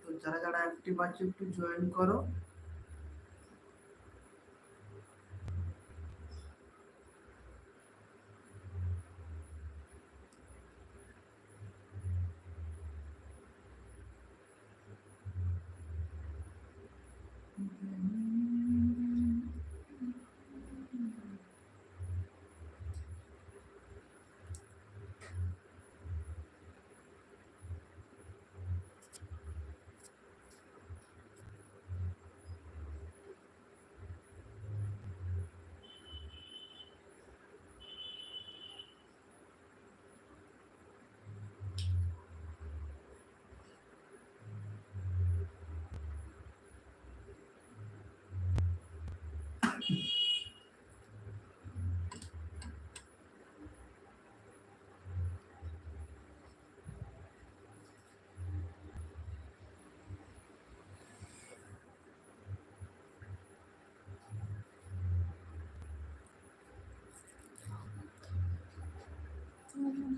তো যারা যারা অ্যাক্টিভ আছে একটু জয়েন করো।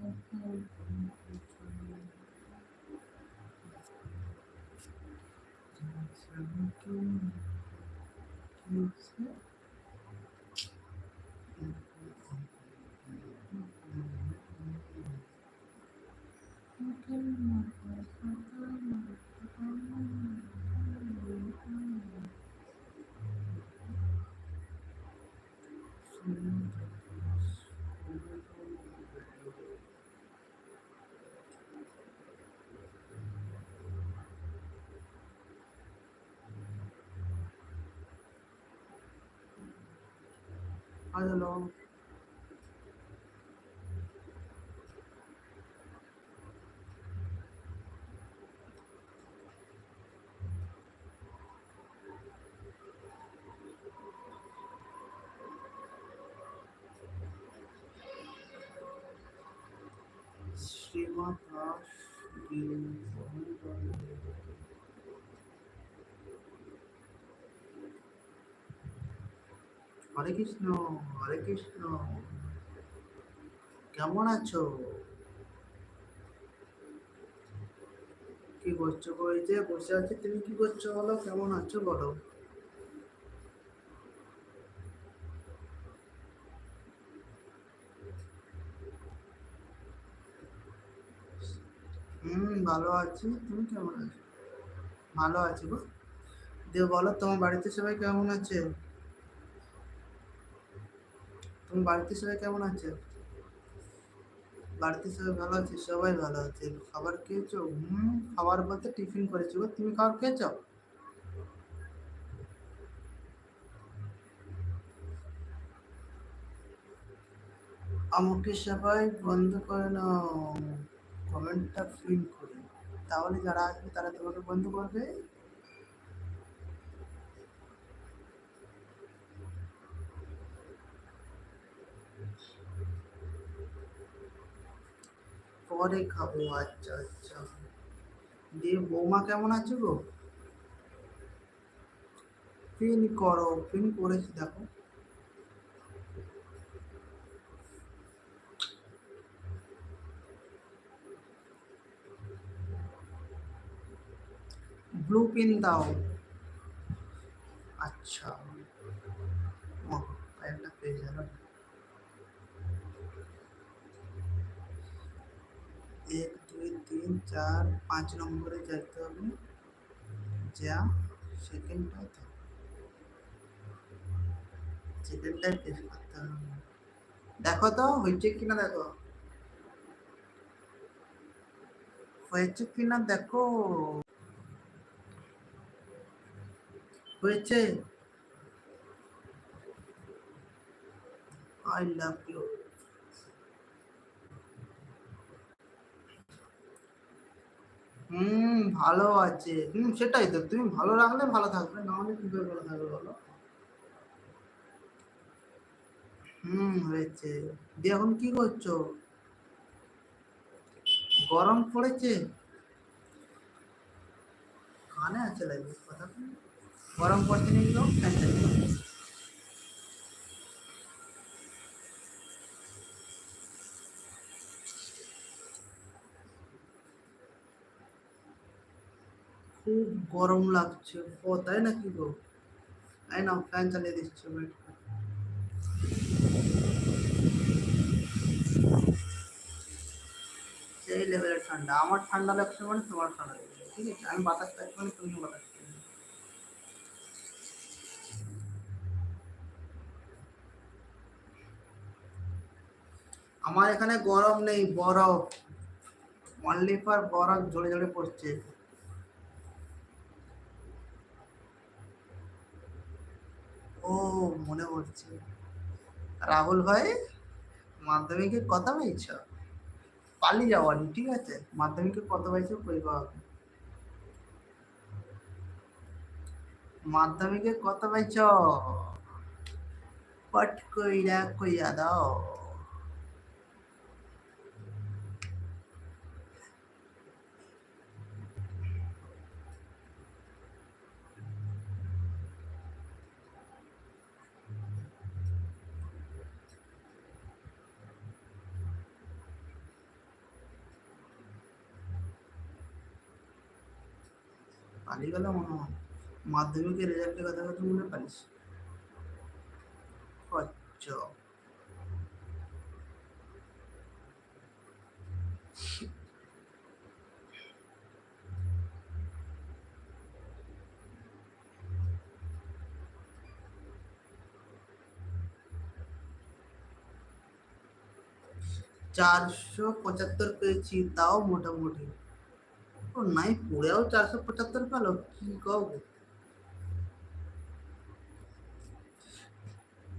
Thank you. along Srimad Das হরে কৃষ্ণ হরে কৃষ্ণ। কেমন আছো? কি করছ ওই যে বসে আছি, তুমি কি করছ বলো? কেমন আছো বলো? হুম, ভালো আছি। তুমি কেমন আছো? ভালো আছি গো। দিয়ে বলো, তোমার বাড়িতে সবাই কেমন আছে? তুমি বাড়িতে সবাই কেমন আছে? বাড়িতে সবাই ভালো আছে? সবাই ভালো আছে। খাবার খেয়েছো? হুম, খাবার বলতে টিফিন করেছ। তুমি খাবার খেয়েছো? আমাকে সবাই বন্ধ করে নাও। কমেন্টটা ফিল করে। তাহলে যারা আসবে তারা তোমাকে বন্ধ করবে। পরে খাব আচ্ছা আচ্ছা। দিয়ে বৌমা কেমন আছে গো? পিন করো পিন করেছি, দেখো। ব্লু পিন দাও। আচ্ছা। ও একটা পেয়ে গেল এক, দুই, তিন, চার, পাঁচ নম্বরে যেতে হবে। যা সেকেন্ডটা সেকেন্ডটাই টেস্ট করতে হবে। দেখো তো, হয়েছে কিনা দেখো? হয়েছে কিনা দেখো? হয়েছে? আই লাভ ইউ হুম, ভালো আছে। হুম, সেটাই তো। তুমি ভালো রাখলে ভালো থাকবে, না হলে কি করে ভালো থাকবে বলো? হুম, হয়েছে। দিয়ে এখন কি করছ? গরম পড়েছে? কানে আছে লাগবে কথা গরম পড়ছে নাকি তো? ফ্যান খুব গরম লাগছে। ও তাই নাকি গো? তাই না ফ্যান চালিয়ে দিচ্ছি ওয়েট সেই লেভেলের ঠান্ডা। আমার ঠান্ডা লাগছে মানে তোমার ঠান্ডা লাগছে, ঠিক আছে? আমি বাতাস পাচ্ছি মানে তুমি বাতাস আমার এখানে গরম নেই, বরফ। অনলি ফর বরফ ঝরে ঝরে পড়ছে। ও মনে পড়ছে। রাহুল ভাই মাধ্যমিকে কত পেয়েছ পালি যাওয়ানি ঠিক আছে? মাধ্যমিকে কত পেয়েছ বলব মাধ্যমিকে কত পেয়েছ পট কইরা কইয়া দাও। পালিয়ে গেল মনে হয় মাধ্যমিকের রেজাল্টের কথা কথা মনে পারিস আচ্ছা চারশো পঁচাত্তর পেয়েছি তাও মোটামুটি ও নাই পড়েও চারশো পঁচাত্তর পেল কি কব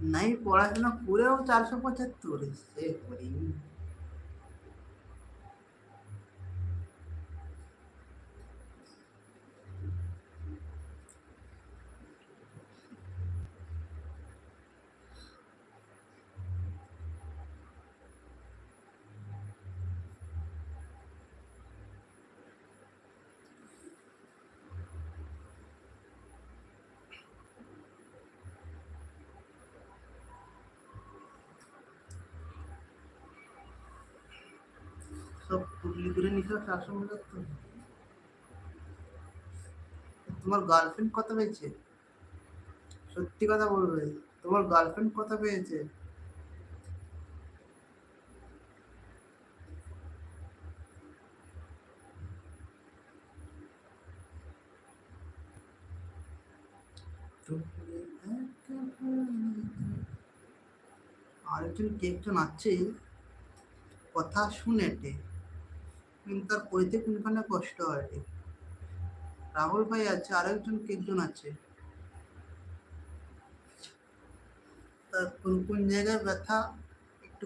নাই পড়াশোনা করেও চারশো পঁচাত্তর সে করি সব টুকলি করে নিছো চারশো পঁচাত্তর তোমার গার্লফ্রেন্ড কত পেয়েছে? সত্যি কথা বলবে, তোমার গার্লফ্রেন্ড কত পেয়েছে? আরেকজন কে একজন আছে কথা শুনেটে কিন্তু তার পড়িতে কোনখানে কষ্ট হয় রাহুল ভাই আছে কে একজন আছে। তার কোন কোন জায়গায় ব্যথা একটু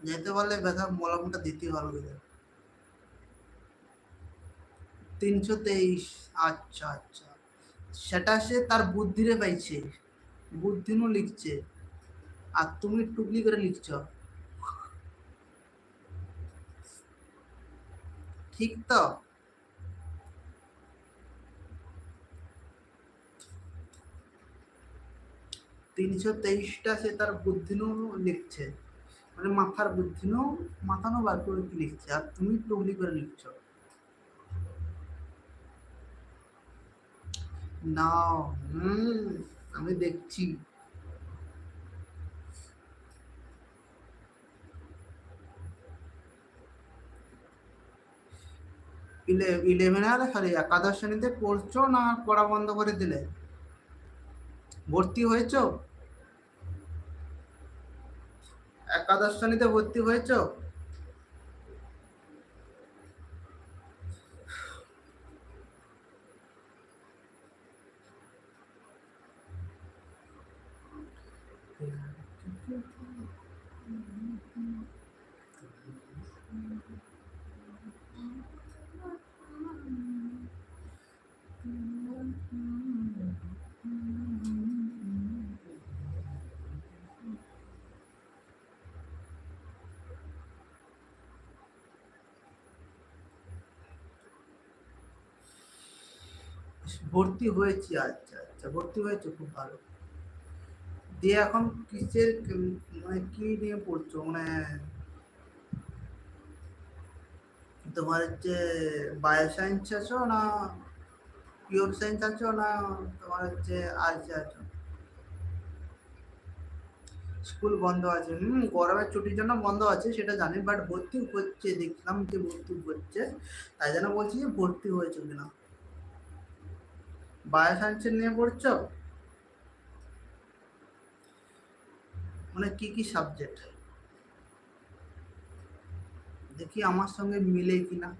যেতে পারলে ব্যথা মলমটা দিতে পারবে তিনশো তেইশ আচ্ছা আচ্ছা। সেটা সে তার বুদ্ধিরে পাইছে, বুদ্ধিনও লিখছে। আর তুমি টুকলি করে লিখছ। ঠিক তো? তিনশো তেইশটা সে তার বুদ্ধিনও লিখছে। মানে মাথার বুদ্ধিনও মাথানো বার করে লিখছে? আর তুমি টুকলি করে লিখছো। না আমি দেখছি। ইলেভেন আর সরি, একাদশ শ্রেণীতে পড়ছো না পড়া বন্ধ করে দিলে? ভর্তি হয়েছ? একাদশ শ্রেণীতে ভর্তি হয়েছো? ভর্তি হয়েছি আচ্ছা আচ্ছা ভর্তি হয়েছে, খুব ভালো। দিয়ে এখন কিসের মানে কি নিয়ে পড়ছো? মানে তোমার হচ্ছে বায়ো সায়েন্স আছো না পিওর সায়েন্স আছো না তোমার হচ্ছে আর্টসে আছো? স্কুল বন্ধ আছে। হুম, গরমের ছুটির জন্য বন্ধ আছে, সেটা জানি বাট ভর্তি হচ্ছে, দেখলাম যে ভর্তি হচ্ছে, তাই জন্য বলছি যে ভর্তি হয়েছে কিনা। বায়ো সায়েন্সের নিয়ে পড়ছো? মানে কি কি সাবজেক্ট দেখি আমার সঙ্গে মিলে কিনা।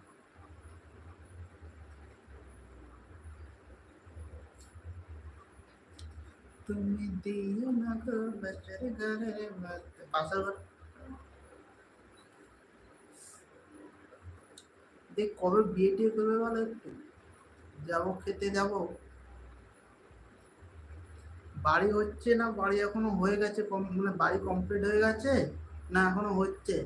তুমি দিও না গো বেচার ঘর দেখ কবে বিয়ে টিয়ে করবে বলো একটু। যাব, খেতে যাব। বাড়ি হচ্ছে না? বাড়ি এখনও হয়ে গেছে? মানে বাড়ি কমপ্লিট হয়ে গেছে? না এখনও হচ্ছে?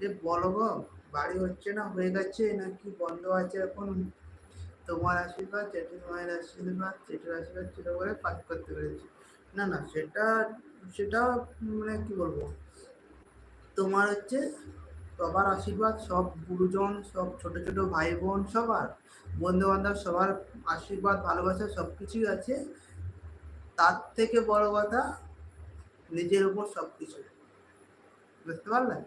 যে বলো গো, বাড়ি হচ্ছে না, হয়ে গেছে? নাকি বন্ধ আছে এখন? তোমার আশীর্বাদ চেটির মায়ের আশীর্বাদ চেটির আশীর্বাদ ছিল বলে পাস করতে পেরেছি। না না, সেটা সেটা মানে কি বলব? তোমার হচ্ছে সবার আশীর্বাদ, সব গুরুজন, সব ছোট ছোট ভাই বোন সবার বন্ধু বান্ধব সবার আশীর্বাদ, ভালোবাসা সব কিছুই আছে। তার থেকে বড় কথা নিজের উপর সব কিছু বুঝতে পারলেন?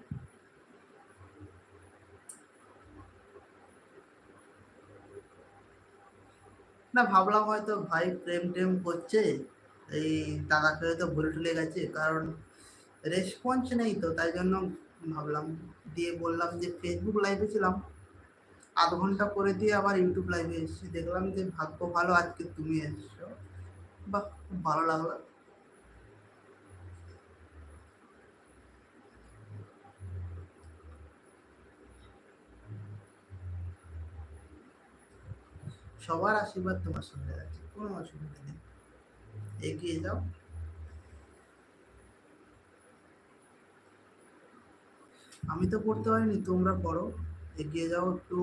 না, ভাবলাম হয়তো ভাই প্রেম টেম করছে, এই দাদাকে হয়তো ভুলে টুলে গেছে, কারণ রেসপন্স নেই তো, তাই জন্য ভাবলাম, দিয়ে বললাম যে ফেসবুক লাইভে ছিলাম। আধ ঘণ্টা করে দিয়ে আবার ইউটিউব লাইভে এসেছি। দেখলাম যে ভাগ্য ভালো, আজকে তুমি এসছো। বাহ, খুব ভালো লাগল। সবার আশীর্বাদ তোমার সঙ্গে আছে, কোনো অসুবিধা নেই। এগিয়ে যাও। আমি তো পড়তে পারিনি, তোমরা পড়ো। এগিয়ে যাও একটু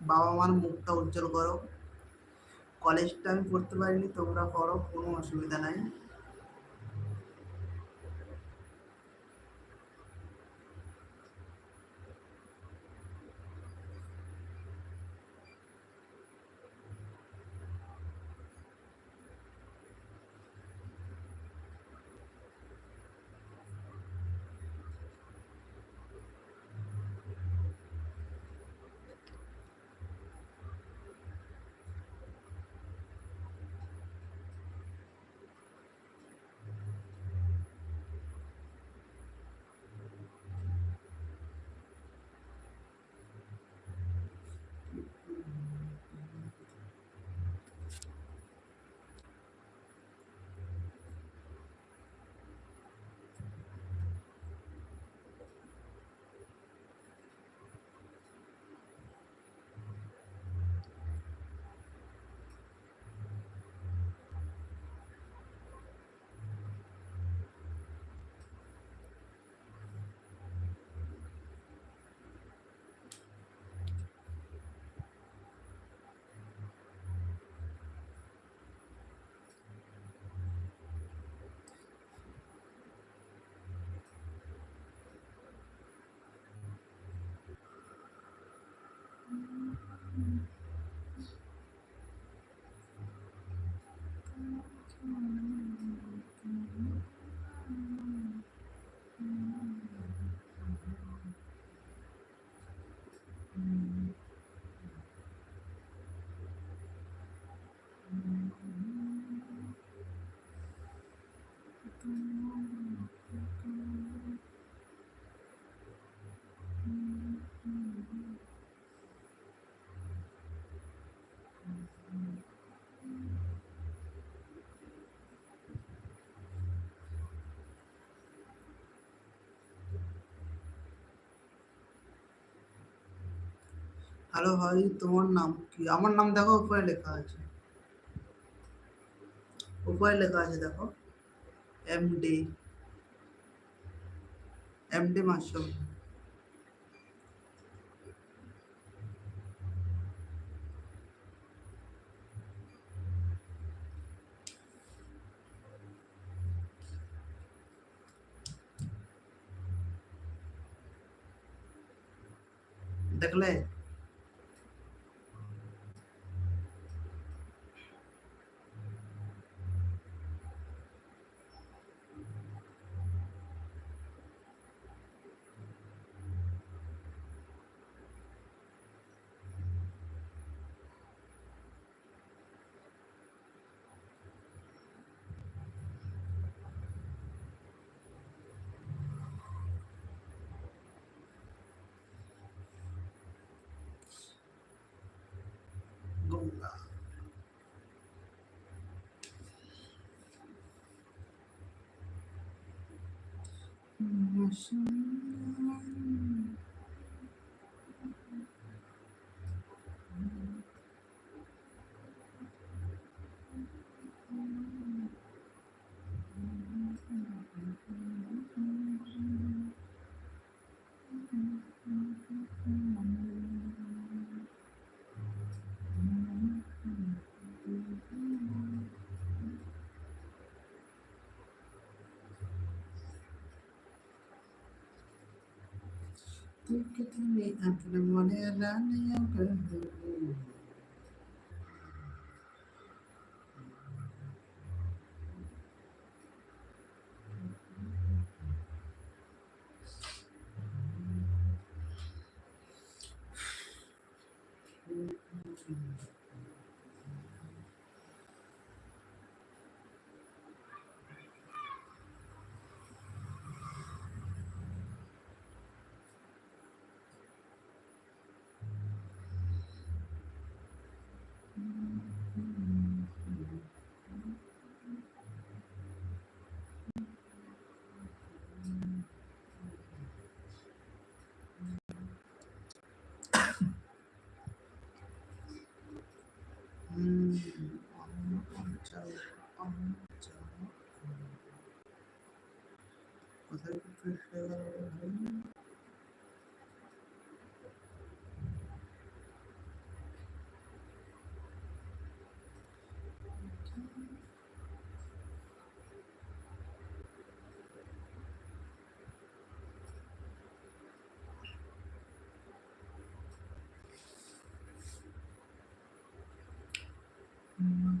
বাবা মার মুখটা উজ্জ্বল করো। কলেজটা আমি পড়তে পারিনি, তোমরা পড়ো, কোনো অসুবিধা নাই। হ্যালো ভাই তোমার নাম কি? আমার নাম দেখো উপরে লেখা আছে। উপরে লেখা আছে, দেখো। MD MD mushroom. দেখলে? Mm-hmm. তুমি আপনার মনে রানে Mm-hmm.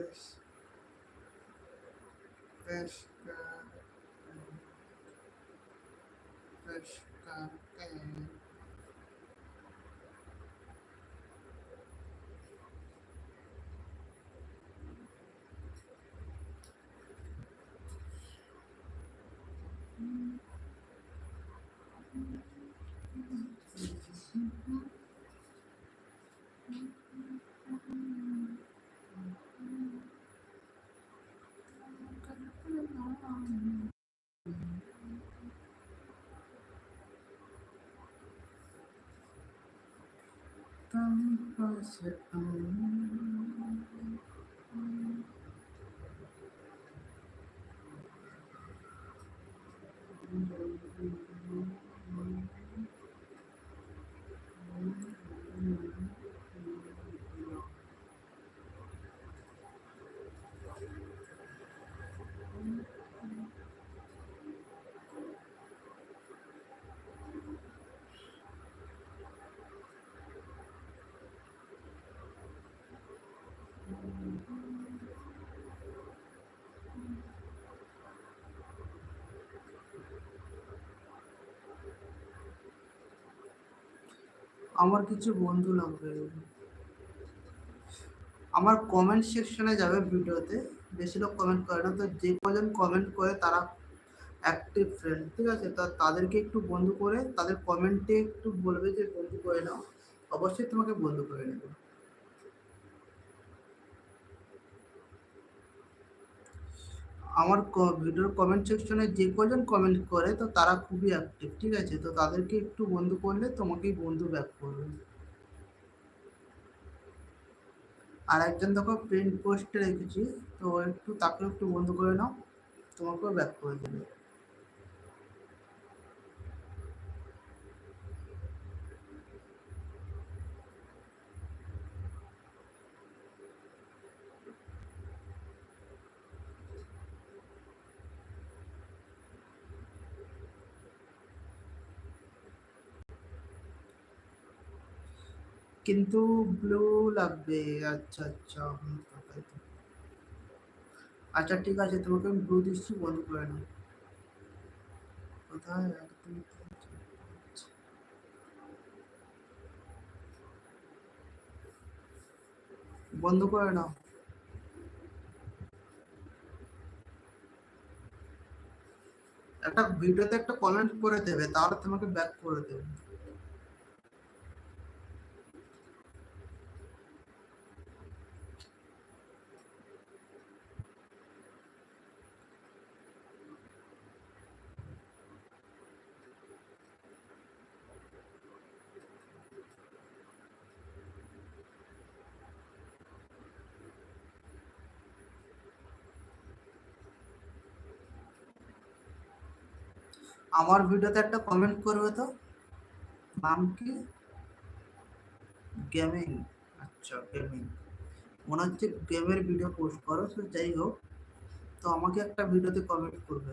Pes, pesca, pesca, é. 当发现爱 আমার কিছু বন্ধু লাগবে আমার কমেন্ট সেকশনে যাবে ভিডিওতে। বেশি লোক কমেন্ট করে না, তো যে কজন কমেন্ট করে তারা অ্যাক্টিভ ফ্রেন্ড ঠিক আছে? তা তাদেরকে একটু বন্ধু করে তাদের কমেন্টে একটু বলবে যে বন্ধু করে নাও। অবশ্যই তোমাকে বন্ধু করে নেবে। আমার ভিডিওর কমেন্ট সেকশনে যে কজন কমেন্ট করে, তো তারা খুবই অ্যাক্টিভ ঠিক আছে? তো তাদেরকে একটু বন্ধু করলে তোমাকেই বন্ধু ব্যাক করবে। আর একজন দেখো প্রিন্ট পোস্টে রেখেছি, তো একটু তাকে একটু বন্ধু করে নাও, তোমাকেও ব্যাক করে দেবে। কিন্তু ব্লু লাগবে। আচ্ছা আচ্ছা আচ্ছা ঠিক আছে, তোমাকে আমি ব্লু দিচ্ছি, বন্ধ করে নাও। কোথায়? একদম বন্ধ করে নাও। একটা ভিডিওতে একটা কমেন্ট করে দেবে, তাহলে তোমাকে ব্যাক করে দেবে। আমার ভিডিওতে একটা কমেন্ট করবে তো? নাম কি? গেমিং আচ্ছা গেমিং মনে হচ্ছে গেমের ভিডিও পোস্ট করো সে যাই হোক। তো আমাকে একটা ভিডিওতে কমেন্ট করবে।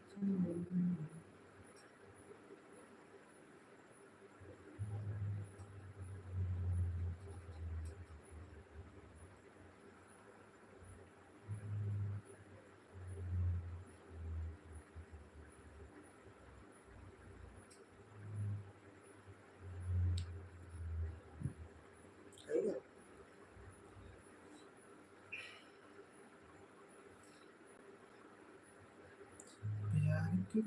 이제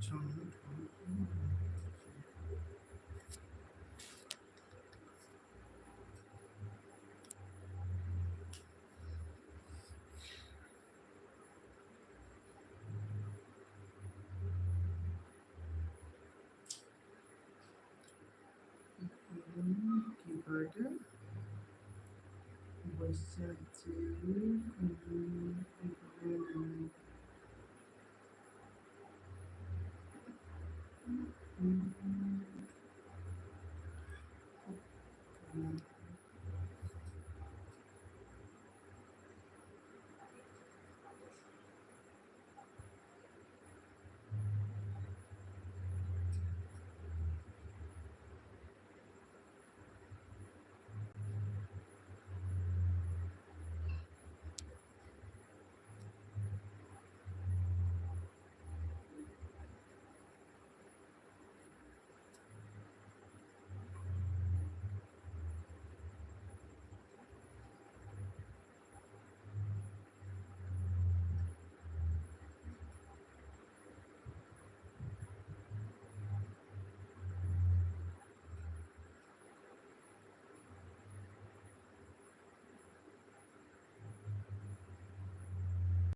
좀 বসে আছি